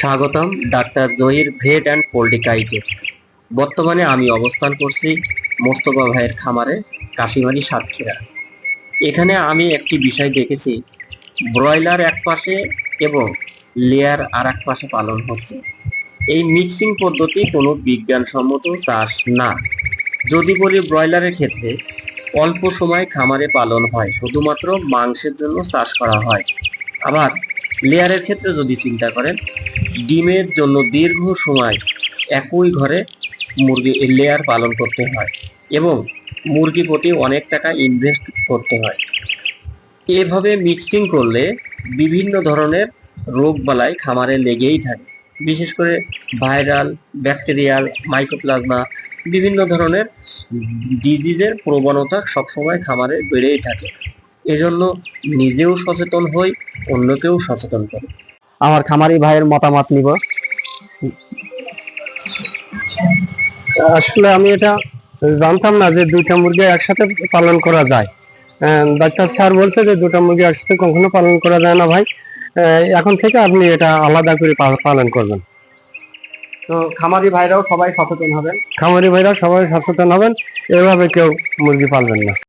স্বাগতম doctor Zahir vet and poultry কাইটে। বর্তমানে আমি অবস্থান করছি মোস্তফা ভাইয়ের খামারে, কাশিমারি সাতক্ষীরা। এখানে আমি একটি বিষয় দেখেছি, ব্রয়লার এক পাশে এবং লেয়ার আর এক পাশে পালন হচ্ছে। এই মিক্সিং পদ্ধতি কোনো বিজ্ঞানসম্মত চাষ না। যদি বলি ব্রয়লারের ক্ষেত্রে, অল্প সময় খামারে পালন হয়, শুধুমাত্র মাংসের জন্য চাষ করা হয়। আবার লেয়ারের ক্ষেত্রে যদি চিন্তা করেন ডিমের জন্য দীর্ঘ সময় একই ঘরে মুরগি লেয়ার পালন করতে হয় এবং মুরগি প্রতি অনেক টাকা ইনভেস্ট করতে হয়। এভাবে মিক্সিং করলে বিভিন্ন ধরনের রোগ বালাই খামারে লেগেই থাকে। বিশেষ করে ভাইরাল ব্যাকটেরিয়াল মাইক্রোপ্লাজমা বিভিন্ন ধরনের ডিজিজের প্রবণতা সবসময় খামারে বেড়েই থাকে। এজন্য নিজেও সচেতন হই, অন্যকেও সচেতন করি। আমার খামারি ভাইয়ের মতামত নিব। আসলে আমি এটা জানতাম না যে দুইটা মুরগি একসাথে পালন করা যায়। ডাক্তার স্যার বলছে যে দুটা মুরগি একসাথে কখনো পালন করা যায় না ভাই। আহ, এখন থেকে আপনি এটা আলাদা করে পালন করবেন। তো খামারি ভাইরাও সবাই সচেতন হবেন। খামারি ভাইরা সবাই সচেতন হবেন এভাবে কেউ মুরগি পালবেন না।